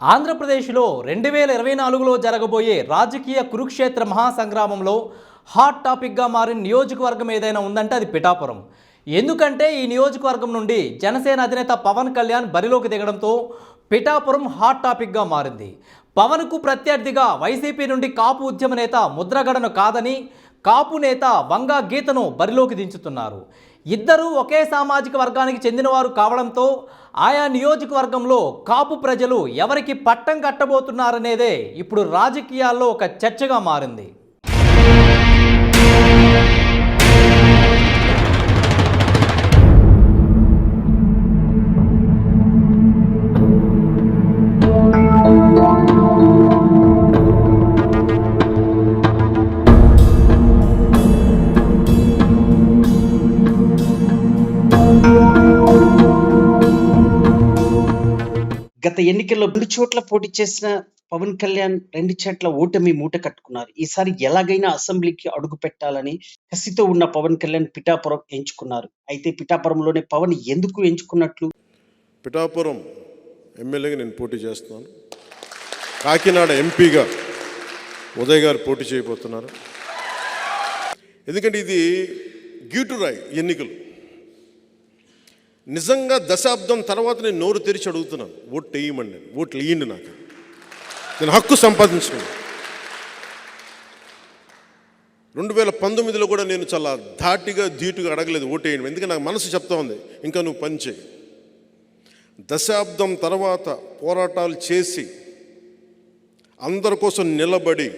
ఆంధ్రప్రదేశ్లో రెండు వేల ఇరవై నాలుగులో జరగబోయే రాజకీయ కురుక్షేత్ర మహాసంగ్రామంలో హాట్ టాపిక్గా మారిన నియోజకవర్గం ఏదైనా ఉందంటే అది పిఠాపురం. ఎందుకంటే ఈ నియోజకవర్గం నుండి జనసేన అధినేత పవన్ కళ్యాణ్ బరిలోకి దిగడంతో పిఠాపురం హాట్ టాపిక్గా మారింది. పవన్కు ప్రత్యర్థిగా వైసీపీ నుండి కాపు ఉద్యమ నేత ముద్రగడను కాదని కాపు నేత వంగా గీతను బరిలోకి దించుతున్నారు. ఇద్దరూ ఒకే సామాజిక వర్గానికి చెందినవారు కావడంతో ఆయా నియోజకవర్గంలో కాపు ప్రజలు ఎవరికి పట్టం కట్టబోతున్నారనేదే ఇప్పుడు రాజకీయాల్లో ఒక చర్చగా మారింది. గత ఎన్నికల్లో రెండు చోట్ల పోటీ చేసిన పవన్ కళ్యాణ్ రెండు చోట్ల ఓటమి మూట కట్టుకున్నారు. ఈసారి ఎలాగైనా అసెంబ్లీకి అడుగు పెట్టాలని కసితో ఉన్న పవన్ కళ్యాణ్ పిఠాపురం ఎంచుకున్నారు. అయితే పిఠాపురంలోనే పవన్ ఎందుకు ఎంచుకున్నట్లు? పిఠాపురం ఎమ్మెల్యేగా నేను పోటీ చేస్తున్నాను. కాకినాడ ఎంపీగా ఉదయ్ గారు పోటీ చేయబోతున్నారు. ఎందుకంటే ఇది గీ టు రాయ్ ఎన్నికలు. నిజంగా దశాబ్దం తర్వాత నేను నోరు తెరిచి అడుగుతున్నాను ఓట్లు వేయమండి నేను ఓట్లు వేయండి నాకు. నేను హక్కు సంపాదించుకున్నాను రెండు వేల పంతొమ్మిదిలో కూడా నేను చాలా ధాటిగా ధీటుగా అడగలేదు ఓటు వేయండి ఎందుకంటే నాకు మనసు చెప్తా ఉంది ఇంకా నువ్వు పని చేయి. దశాబ్దం తర్వాత పోరాటాలు చేసి అందరి కోసం నిలబడి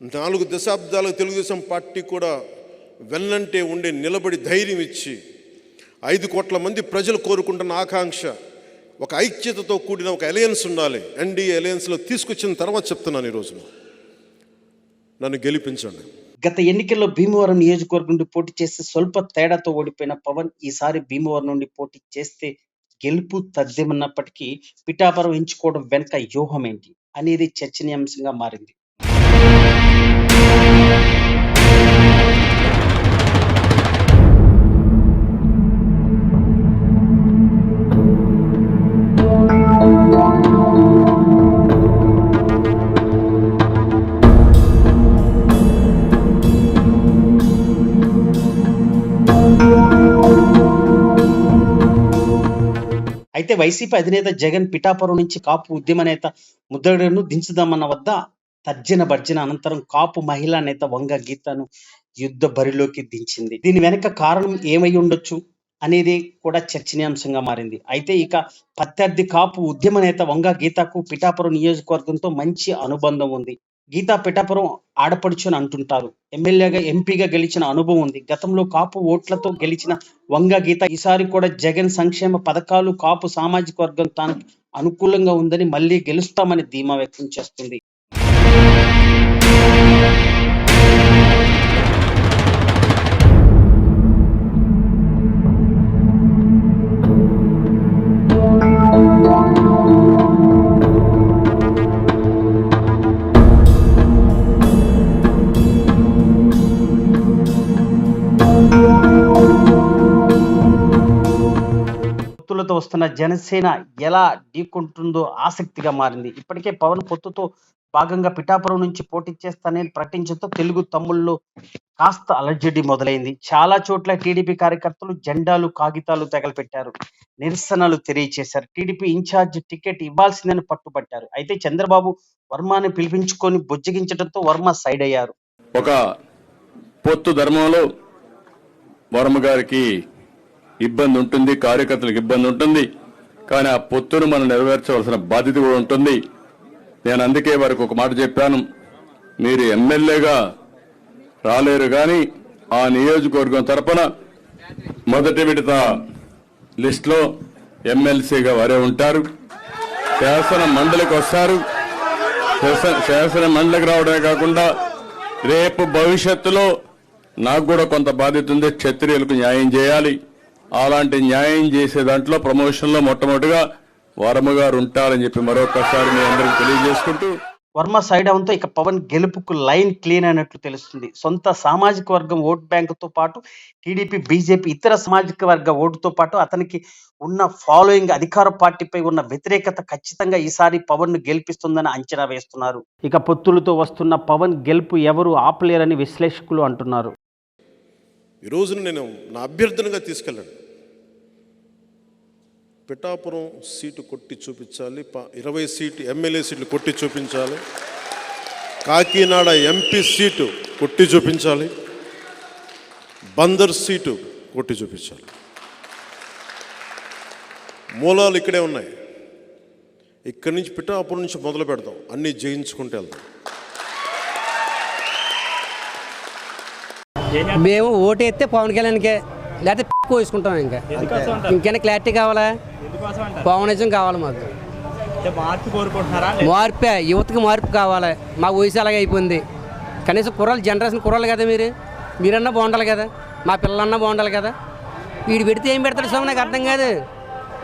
నాలుగు దశాబ్దాలకు తెలుగుదేశం పార్టీ కూడా వెన్నంటే ఉండే నిలబడి ధైర్యం ఇచ్చి ఐదు కోట్ల మంది ప్రజలు కోరుకుంటున్న ఆకాంక్ష ఒక ఐక్యతతో కూడిన ఒక అలయన్స్ ఉండాలి. ఎన్డీఏ అలయన్స్లో తీసుకొచ్చిన తర్వాత చెప్తున్నాను ఈరోజు నన్ను గెలిపించండి. గత ఎన్నికల్లో భీమవరం నియోజకవర్గం నుండి పోటీ చేస్తే స్వల్ప తేడాతో ఓడిపోయిన పవన్ ఈసారి భీమవరం నుండి పోటీ చేస్తే గెలుపు తథ్యమన్నప్పటికీ పిఠాపురం ఎంచుకోవడం వెనుక వ్యూహం ఏంటి అనేది చర్చనీయాంశంగా మారింది. అయితే వైసీపీ అధినేత జగన్ పిఠాపురం నుంచి కాపు ఉద్యమ నేత ముద్దగడను దించుదామన్న వద్ద తర్జన భర్జన అనంతరం కాపు మహిళా నేత వంగ గీతను యుద్ధ బరిలోకి దించింది. దీని వెనక కారణం ఏమై ఉండొచ్చు అనేది కూడా చర్చనీయాంశంగా మారింది. అయితే ఇక ప్రత్యర్థి కాపు ఉద్యమ నేత వంగ గీతకు పిఠాపురం నియోజకవర్గంతో మంచి అనుబంధం ఉంది. గీతా పిఠాపురం ఆడపడుచు అని అంటుంటారు. ఎమ్మెల్యేగా ఎంపీగా గెలిచిన అనుభవం ఉంది. గతంలో కాపు ఓట్లతో గెలిచిన వంగ గీత ఈసారి కూడా జగన్ సంక్షేమ పథకాలు కాపు సామాజిక వర్గం తాను అనుకూలంగా ఉందని మళ్ళీ గెలుస్తామని ధీమా వ్యక్తం చేస్తుంది. పొత్తుతో వస్తున్న జనసేన ఎలా ఢీకొంటుందో ఆసక్తిగా మారింది. ఇప్పటికే పవన్ పొత్తుతో భాగంగా పిఠాపురం నుంచి పోటీ చేస్తానని ప్రకటించడంతో తెలుగు తమ్ముళ్ళు కాస్త అలజడి మొదలైంది. చాలా చోట్ల టీడీపీ కార్యకర్తలు జెండాలు కాగితాలు తగలపెట్టారు. నిరసనలు తెలియచేశారు. టీడీపీ ఇన్ఛార్జ్ టికెట్ ఇవ్వాల్సిందని పట్టుబట్టారు. అయితే చంద్రబాబు వర్మని పిలిపించుకొని బుజ్జగించడంతో వర్మ సైడ్ అయ్యారు. ఒక పొత్తు ధర్మంలో వర్మ గారికి ఇబ్బంది ఉంటుంది కార్యకర్తలకు ఇబ్బంది ఉంటుంది. కానీ ఆ పొత్తును మనం నెరవేర్చవలసిన బాధ్యత కూడా ఉంటుంది. నేను అందుకే వారికి ఒక మాట చెప్పాను. మీరు ఎమ్మెల్యేగా రాలేరు కానీ ఆ నియోజకవర్గం తరపున మొదటి విడత లిస్టులో ఎమ్మెల్సీగా వారే ఉంటారు. శాసన మండలికి వస్తారు. శాసన- శాసన మండలికి రావడమే కాకుండా రేపు భవిష్యత్తులో నాకు కూడా కొంత బాధ్యత ఉంది. క్షత్రియులకు న్యాయం చేయాలి. అలాంటి న్యాయం చేసే దాంట్లో ప్రమోషన్లో మొట్టమొదటిగా వరమ గారు ఉంటారని చెప్పి మరొకసారి మీ అందరికి తెలియజేసుకుంటూ వర్మ సైడ్ అవడంతో ఇక పవన్ గెలుపుకు లైన్ క్లీన్ అయినట్లు తెలుస్తుంది. సొంత సామాజిక వర్గం ఓట్ బ్యాంకుతో పాటు టీడీపీ బీజేపీ ఇతర సామాజిక వర్గ ఓటుతో పాటు అతనికి ఉన్న ఫాలోయింగ్ అధికార పార్టీపై ఉన్న వ్యతిరేకత ఖచ్చితంగా ఈసారి పవన్ను గెలిపిస్తుందని అంచనా వేస్తున్నారు. ఇక పొత్తులతో వస్తున్న పవన్ గెలుపు ఎవరు ఆపలేరని విశ్లేషకులు అంటున్నారు. ఈ రోజున నేను నా అభ్యర్థనగా తీసుకెళ్ళాను. పిఠాపురం సీటు కొట్టి చూపించాలి ప- ఇరవై సీటు ఎమ్మెల్యే సీట్లు కొట్టి చూపించాలి కాకినాడ ఎంపీ సీటు కొట్టి చూపించాలి బందర్ సీటు కొట్టి చూపించాలి. మూలాలు ఇక్కడే ఉన్నాయి. ఇక్కడి నుంచి పిఠాపురం నుంచి మొదలు పెడదాం అన్నీ జయించుకుంటూ వెళ్దాం మేము ఓటు వేస్తే పవన్ కళ్యాణ్కే లేకపోతే కోసుకుంటాం ఇంకా. ఇంకైనా క్లారిటీ కావాలా? పవనిజం కావాలి మాకు. మార్పు యువతకి మార్పు కావాలి. మా వయసు అలాగే అయిపోయింది. కనీసం కుర్రాలు జనరేషన్ కుర్రాలు కదా మీరు. మీరన్నా బాగుండాలి కదా. మా పిల్లలన్నా బాగుండాలి కదా. వీడు పెడితే ఏం పెడతాడు స్వామి? నాకు అర్థం కాదు.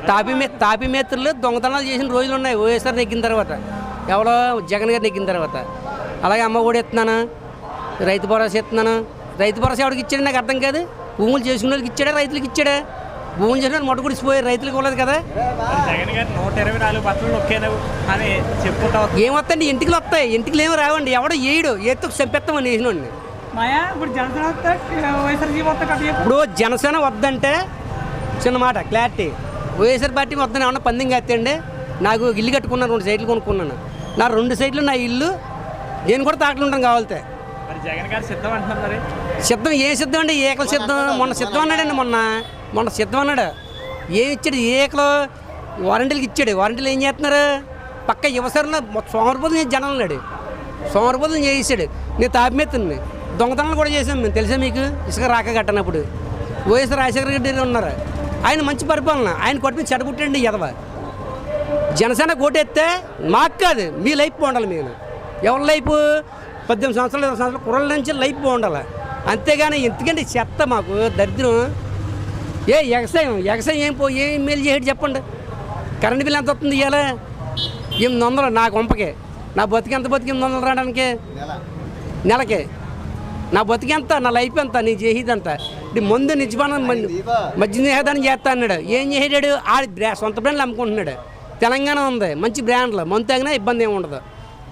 తాపి మే తాపి మేత్రులు దొంగతనాలు చేసిన రోజులు ఉన్నాయి. వైఎస్ఆర్ నెగ్గిన తర్వాత. ఎవరో జగన్ గారు నెగ్గిన తర్వాత. అలాగే అమ్మ కూడా ఎత్తున్నాను? రైతు భరోసా ఎత్తున్నాను? రైతు భరోసా ఎవరికి ఇచ్చాడు? నాకు అర్థం కాదు. భూములు చేసుకున్న వాళ్ళకి ఇచ్చాడా? రైతులకు ఇచ్చాడా? భూములు చేసిన వాళ్ళు మొట్టగుడిసిపోయారు రైతులకు ఇవ్వలేదు కదా? జగన్ గారు నూట ఇరవై నాలుగు బట్టలు నొక్కాను అని చెప్పుకుంటా. ఏమొస్తాయండి ఇంటికి వస్తాయి. ఇంటికి ఏమి రావండి. ఎవడో ఏడు. ఏతో చంపేస్తామని వేసినోడిని మాయా ఇప్పుడు జనసేన వద్దంటే చిన్న మాట క్లారిటీ. వైఎస్ఆర్ పార్టీ వద్దని ఏమన్నా పందెం కట్టండి నాకు ఇల్లు కట్టుకున్నాను రెండు సైట్లు కొనుక్కున్నాను. నా రెండు సైట్లు నా ఇల్లు నేను కూడా తాకలు ఉంటాను కావాలితే. మరి జగన్ గారు సిద్ధం అంటున్నారు మరి. సిద్ధం ఏం సిద్ధం అండి ఏకల సిద్ధం? మొన్న సిద్ధం అన్నాడండి మొన్న. మొన్న సిద్ధం అన్నాడు. ఏం ఇచ్చాడు? ఏకలు? వారంటీలకు ఇచ్చాడు. వారంటీలు ఏం చేస్తున్నారు? పక్క యువసరిలో సోమరపోతులు జనం ఉన్నాడు సోమరపోతులు చేసాడు నేను తాపిమెత్తుని. దొంగతనాలు కూడా చేసాం మేము తెలుసా మీకు? ఇసుక రాక కట్టనప్పుడు. వైఎస్ రాజశేఖర రెడ్డి ఉన్నారు. ఆయన మంచి పరిపాలన. ఆయన కొట్టి చెడగొట్టండి ఎదవ జనసేన కోటెత్తే మాకు కాదు మీ లైఫ్ బాగుండాలి మీరు ఎవరి లైఫ్? పద్దెనిమిది సంవత్సరాలు ఇరవై సంవత్సరాలు కుర్రల నుంచి లైఫ్ బాగుండాలి. అంతేగాని ఎందుకంటే చెత్త మాకు దరిద్రం. ఏ ఎగసాయం ఎగసాయం ఏం పో ఏం మేలు చేయడు చెప్పండి. కరెంట్ బిల్ ఎంత వస్తుంది ఇవాళ ఎనిమిది వందలు నా కొంపకి నా బతికి ఎంత బతికి ఎనిమిది వందలు రావడానికి? నెలకి. నా బతికి ఎంత నా లైఫ్ ఎంత నీ చేసేది ఎంత? ఇది ముందు నిజమానం మధ్య నిషేధాన్ని చేస్తా అన్నాడు. ఏం చేసాడు ఆ బ్రా సొంత బ్రాండ్లు అమ్ముకుంటున్నాడు. తెలంగాణ ఉంది. మంచి బ్రాండ్లు. మందు తాగినా ఇబ్బంది ఏమి ఉండదు.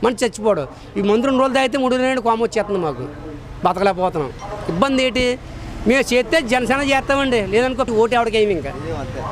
మంచి చచ్చిపోడు. ఈ మందు రెండు రోజులు తాగితే మూడు రోజులు కోమ వచ్చేస్తుంది మాకు. బతకలేకపోతున్నాం. ఇబ్బంది ఏంటి? మేము చేస్తే జనసేన చేస్తామండి. లేదనుకో ఓటు ఎవరికి ఇంకా.